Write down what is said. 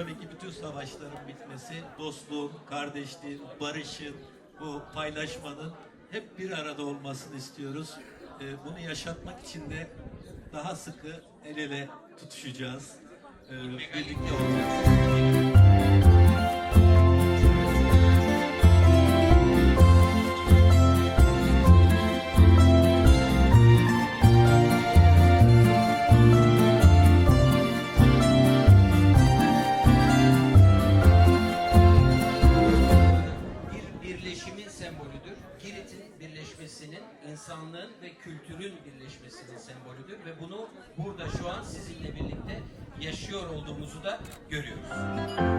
Tabii ki bütün savaşların bitmesi, dostluğun, kardeşliğin, barışın, bu paylaşmanın hep bir arada olmasını istiyoruz. Ee, bunu yaşatmak için de daha sıkı el ele tutuşacağız. Ee, birlikte olacağız. Sembolüdür. Girit'in birleşmesinin, insanlığın ve kültürün birleşmesinin sembolüdür ve bunu burada şu an sizinle birlikte yaşıyor olduğumuzu da görüyoruz.